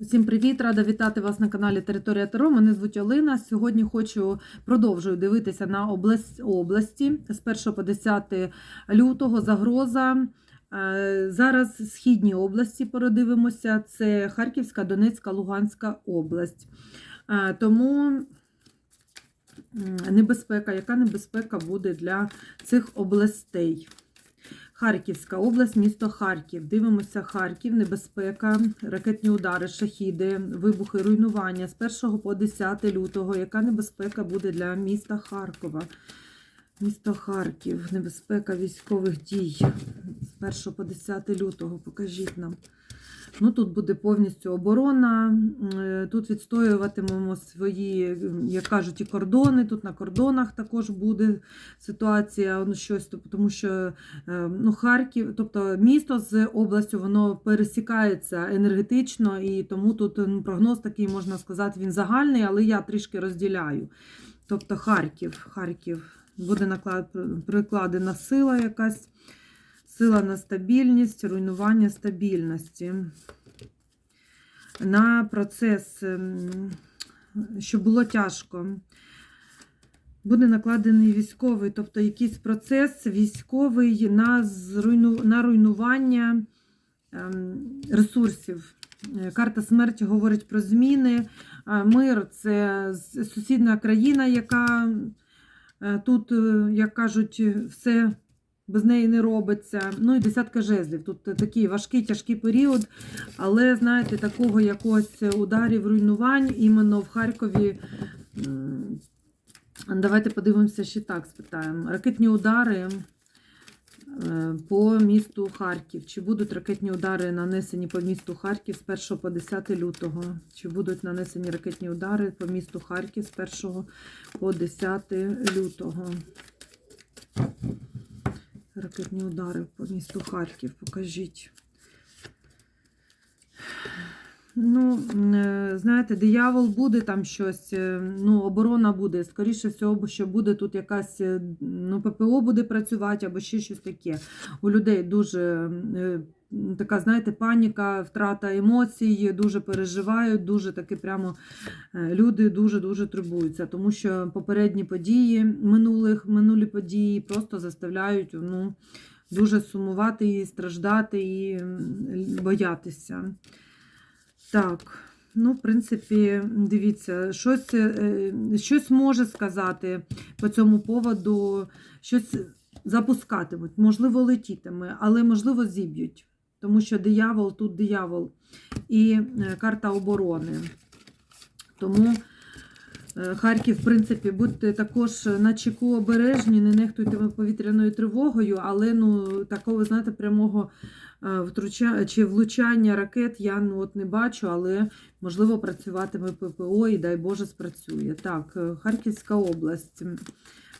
Всім привіт! Рада вітати вас на каналі Територія Таро. Мене звуть Олина. Сьогодні хочу продовжую дивитися на області з 1 по 10 лютого. Загроза. Е, Зараз східні області передивимося. Це Харківська, Донецька, Луганська область. Е, Тому небезпека, яка небезпека буде для цих областей? Харківська область, місто Харків. Дивимося Харків, небезпека, ракетні удари, шахіди, вибухи, руйнування з 1 по 10 лютого. Яка небезпека буде для міста Харкова? Місто Харків, небезпека військових дій з 1 по 10 лютого. Покажіть нам. Ну, Тут буде повністю оборона. Е, Тут відстоюватимемо свої, як кажуть, і кордони. Тут на кордонах також буде ситуація. Ну, щось, тому що е, ну, Харків, тобто місто з областю, воно пересікається енергетично, і тому тут прогноз такий, можна сказати, він загальний, але я трішки розділяю. Тобто Харків, Харків буде наклад, прикладена сила якась. Сила на стабільність, руйнування стабільності. На процес, ем, щоб було тяжко. Буде накладений військовий, тобто якийсь процес військовий на, зруйну, на руйнування ем, ресурсів. Е, Карта смерті говорить про зміни. Е, Мир це сусідня країна, яка е, тут, як кажуть, все без неї не робиться. Ну і десятка жезлів. Тут такий важкий, тяжкий період, але, знаєте, такого якогось ударів, руйнувань іменно в Харкові. Давайте подивимося ще так, спитаємо. Ракетні удари е, по місту Харків. Чи будуть ракетні удари нанесені по місту Харків з 1 по 10 лютого? Чи будуть нанесені ракетні удари по місту Харків з 1 по 10 лютого? Ракетні удари по місту Харків. Покажіть. Ну, е, знаєте, диявол буде там щось, е, ну, оборона буде. Скоріше всього, що буде тут якась, е, ну, ППО буде працювати або ще щось таке. У людей дуже така, знаєте, паніка, втрата емоцій, дуже переживають, дуже таки прямо е, люди дуже-дуже турбуються, тому що попередні події, минулих, минулі події просто заставляють, ну, дуже сумувати і страждати, і боятися. Так, ну, в принципі, дивіться, щось, е, щось може сказати по цьому поводу, щось запускатимуть, можливо, летітиме, але, можливо, зіб'ють. Тому що диявол, тут диявол і е, карта оборони. Тому е, Харків, в принципі, будьте також на чеку обережні, не нехтуйте повітряною тривогою, але ну, такого, знаєте, прямого е, втруча... чи влучання ракет я ну, от не бачу, але можливо працюватиме ППО і дай Боже спрацює. Так, е, Харківська область.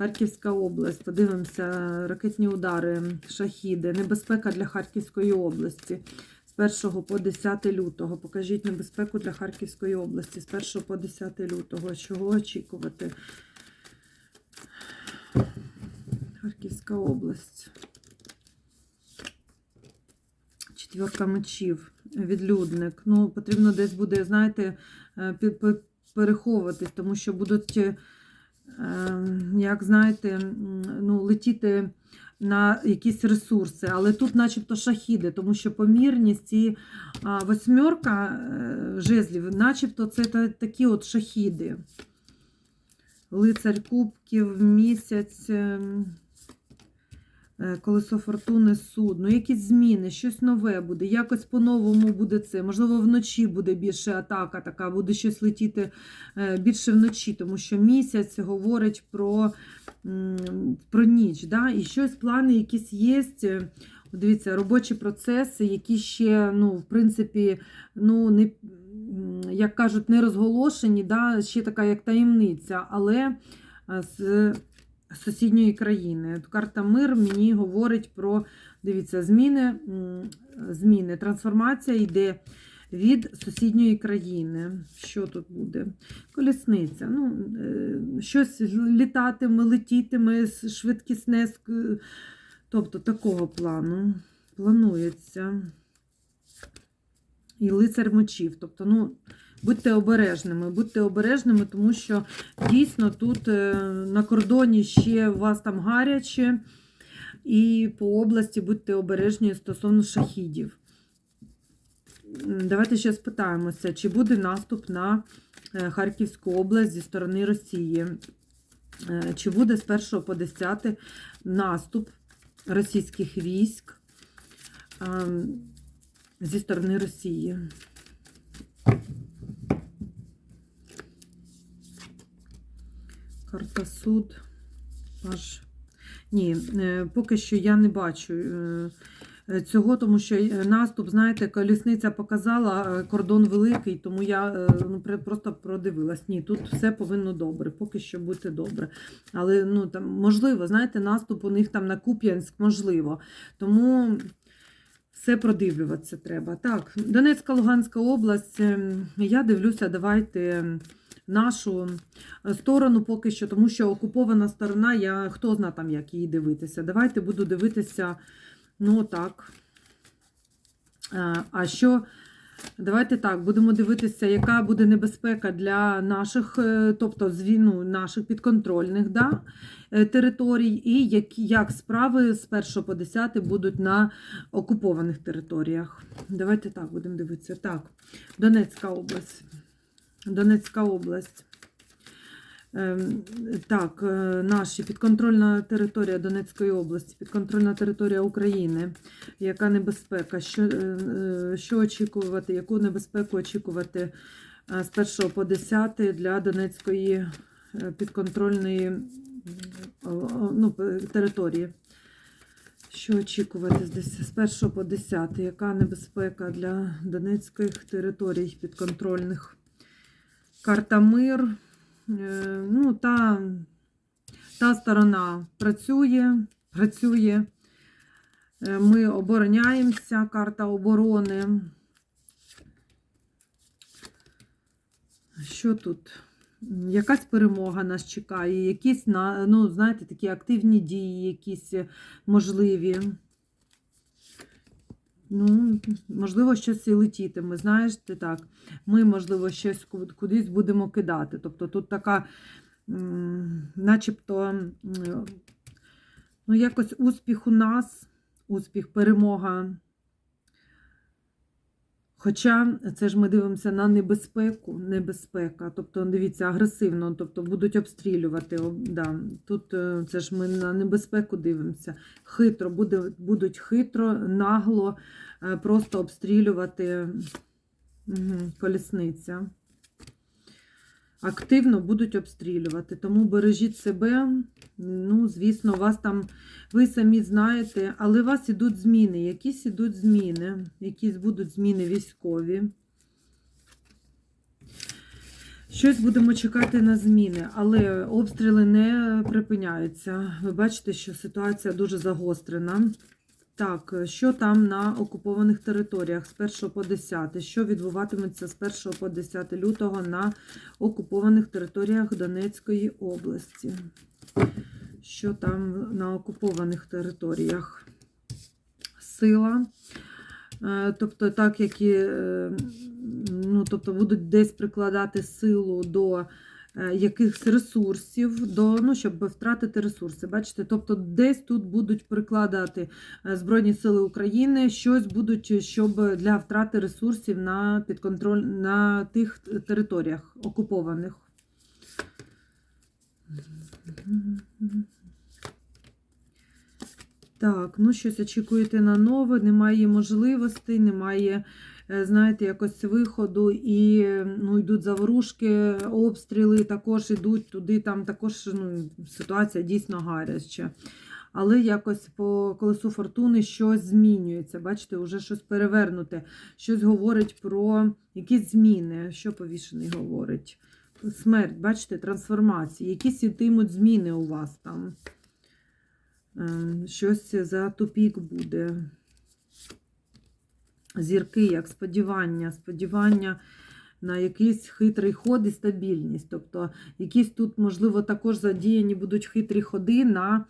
Харківська область, подивимося, ракетні удари, шахіди, небезпека для Харківської області з 1 по 10 лютого. Покажіть небезпеку для Харківської області з 1 по 10 лютого. Чого очікувати? Харківська область. Четверка мечів, відлюдник. Ну, потрібно десь буде, знаєте, е, переховуватись, тому що будуть, е, як знаєте, ну, летіти на якісь ресурси. Але тут, начебто, шахіди, тому що помірність і восьмерка е, жезлів, начебто, це такі от шахіди. Лицарь кубків, місяць. Е, Колесо фортуни, суд, ну якісь зміни, щось нове буде, якось по-новому буде це. Можливо, вночі буде більше атака, така буде щось летіти е, більше вночі, тому що місяць говорить про, про ніч. Да? І щось, плани якісь є. Е, Дивіться, робочі процеси, які ще, ну, в принципі, ну, не, як кажуть, не розголошені, да? ще така як таємниця, але з сусідньої країни. Карта мир мені говорить про, дивіться, зміни, зміни, трансформація йде від сусідньої країни. Що тут буде? Колісниця. Ну, е, щось літатиме, летітиме, швидкісне, тобто такого плану. Планується. і лицар мечів. Тобто, ну, будьте обережними, будьте обережними, тому що дійсно тут е, на кордоні ще у вас там гаряче, і по області будьте обережні стосовно шахідів. Давайте ще спитаємося, чи буде наступ на е, Харківську область зі сторони Росії. Е, Чи буде з 1 по 10 наступ російських військ ем, зі сторони Росії? Карта суд. Аж. Ні, е, поки що я не бачу е, е, цього, тому що наступ, знаєте, колісниця показала кордон великий, тому я ну, просто продивилась. Ні, тут все повинно добре, поки що бути добре. Але ну, там, можливо, знаєте, наступ у них там на Куп'янськ, можливо. Тому все продивлюватися треба. Так, Донецька, Луганська область. ем, Я дивлюся, давайте нашу сторону поки що, тому що окупована сторона, я хто зна там, як її дивитися. Давайте буду дивитися, ну так. А, що? Давайте так, будемо дивитися, яка буде небезпека для наших, е, тобто з війну наших підконтрольних да, е, територій, і як, як справи з 1 по 10 будуть на окупованих територіях. Давайте так будемо дивитися. Так, Донецька область. Донецька область. Ем, Так, е, наші підконтрольна територія Донецької області, підконтрольна територія України. Яка небезпека? Що, е, е, що очікувати? Яку небезпеку очікувати з 1 по 10 для Донецької підконтрольної ну, території? Що очікувати з дес- з 1 по 10? Яка небезпека для Донецьких територій підконтрольних? Карта мир. Е, Ну, та, та сторона працює, працює. Е, Ми обороняємося, карта оборони. Що тут? Якась перемога нас чекає, якісь, ну, знаєте, такі активні дії, якісь е, можливі. Ну, можливо, щось і летітиме. Знаєш, ти так. Ми, можливо, щось кудись будемо кидати. Тобто тут така, начебто, ну, якось успіх у нас, успіх, перемога. Хоча це ж ми дивимося на небезпеку, небезпека, тобто, дивіться, агресивно, тобто будуть обстрілювати. Да. Тут е, це ж ми на небезпеку дивимося. Хитро, буде, будуть хитро, нагло е, просто обстрілювати угу, колісниця. Активно будуть обстрілювати, тому бережіть себе. Ну, звісно, вас там, ви самі знаєте, але у вас ідуть зміни, якісь ідуть зміни, якісь будуть зміни військові. Щось будемо чекати на зміни, але обстріли не припиняються. Ви бачите, що ситуація дуже загострена. Так, що там на окупованих територіях з 1 по 10? Що відбуватиметься з 1 по 10 лютого на окупованих територіях Донецької області? Що там на окупованих територіях? Сила. Е, Тобто, так як і е, ну, тобто будуть десь прикладати силу до е, якихось ресурсів, до, ну, щоб втратити ресурси. Бачите, тобто десь тут будуть прикладати е, Збройні Сили України, щось будуть, щоб для втрати ресурсів на підконтроль на тих територіях окупованих. Так, ну щось очікуєте на нове, немає можливостей, немає, е, знаєте, якось виходу, і ну, йдуть заворушки, обстріли також йдуть туди, там також ну, ситуація дійсно гаряча. Але якось по колесу фортуни щось змінюється. Бачите, вже щось перевернуте, щось говорить про якісь зміни. Що повішений говорить? Смерть, бачите, трансформації, якісь йтимуть зміни у вас там. Ем, Щось за тупік буде. Зірки, як сподівання, сподівання на якийсь хитрий ход і стабільність. Тобто, якісь тут, можливо, також задіяні будуть хитрі ходи на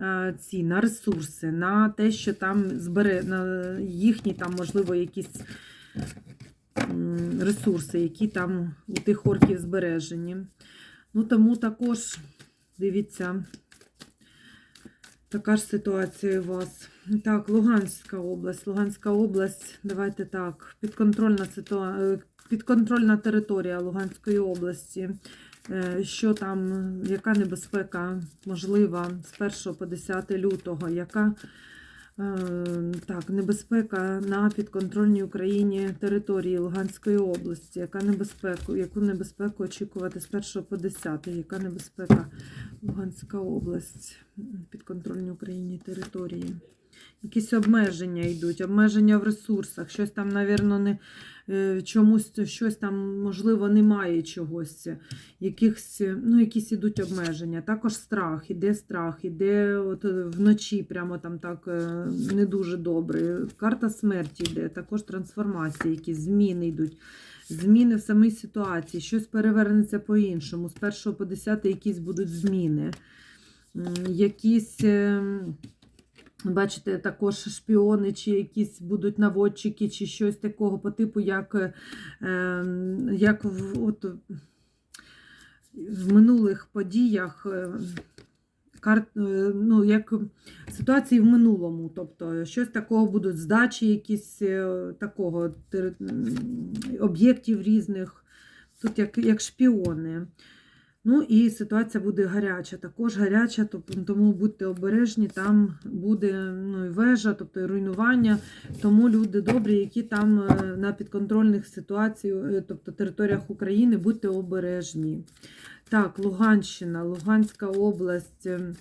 е, ці на ресурси, на те, що там збере, на їхні там, можливо, якісь ресурси, які там у тих орків збережені. Ну, тому також, дивіться, така ж ситуація у вас. Так, Луганська область. Луганська область, давайте так, підконтрольна ситуація. Підконтрольна територія Луганської області. Е, Що там, яка небезпека можлива з 1 по 10 лютого? Яка так, небезпека на підконтрольній Україні території Луганської області? Яка небезпеку, яку небезпеку очікувати з 1 по 10? Яка небезпека Луганська область, підконтрольній Україні території? Якісь обмеження йдуть, обмеження в ресурсах, щось там, навірно, не е, чомусь щось там, можливо, немає чогось, якихось, ну, якісь ідуть обмеження. Також страх, іде страх, іде от вночі, прямо там так е, не дуже добре. Карта смерті йде, також трансформації, якісь зміни йдуть. Зміни в самій ситуації, щось перевернеться по-іншому. З 1 по 10 якісь будуть зміни. Якісь. Бачите, також шпіони, чи якісь будуть наводчики, чи щось такого по типу, як, е, ем, як в, от, в минулих подіях. е, Карт, е, ну, як ситуації в минулому, тобто щось такого будуть здачі, якісь такого об'єктів різних, тут як, як шпіони. Ну і ситуація буде гаряча, також гаряча, тому будьте обережні, там буде ну, і вежа, тобто і руйнування. Тому люди добрі, які там е, на підконтрольних ситуаціях, тобто територіях України, будьте обережні. Так, Луганщина, Луганська область. ем,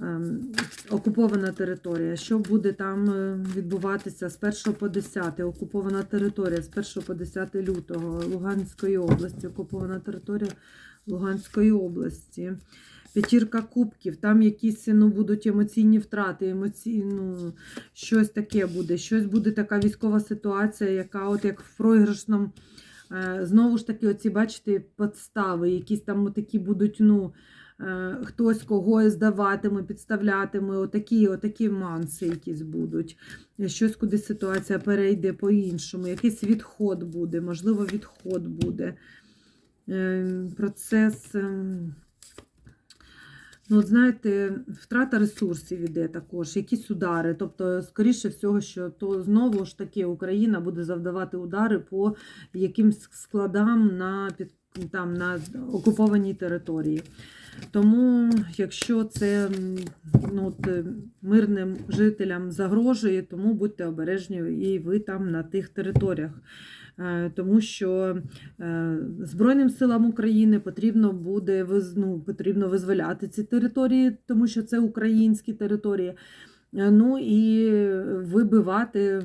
ем, Окупована територія. Що буде там е, відбуватися з 1 по 10? Окупована територія з 1 по 10 лютого Луганської області. Окупована територія Луганської області. П'ятірка кубків, там якісь ну, будуть емоційні втрати, емоці... ну, щось таке буде. Щось буде така військова ситуація, яка, от як в програшному, е, знову ж таки, оці, бачите, підстави, якісь там такі будуть, ну, е, хтось когось здаватиме, підставлятиме, отакі, отакі манси якісь будуть. Щось, куди ситуація перейде по-іншому, якийсь відход буде, можливо, відход буде. Е, Процес. ем, Ну, от знаєте, втрата ресурсів іде також, якісь удари. Тобто, скоріше всього, що то знову ж таки Україна буде завдавати удари по якимсь складам на там на окупованій території. Тому, якщо це ну, от, е, мирним жителям загрожує, тому будьте обережні і ви там на тих територіях. Е, Тому що е, Збройним силам України потрібно буде ну, потрібно визволяти ці території, тому що це українські території. Ну і вибивати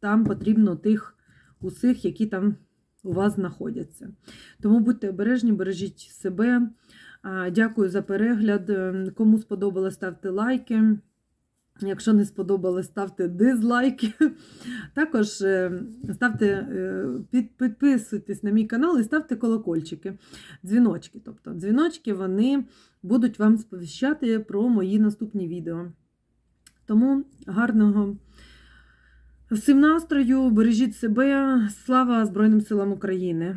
там потрібно тих усіх, які там у вас знаходяться. Тому будьте обережні, бережіть себе. Дякую за перегляд. Е, Кому сподобалось, ставте лайки. Якщо не сподобалось, ставте дизлайки. Також е, ставте, е, під- підписуйтесь на мій канал і ставте колокольчики, дзвіночки. Тобто дзвіночки вони будуть вам сповіщати про мої наступні відео. Тому гарного всім настрою, бережіть себе, слава Збройним силам України!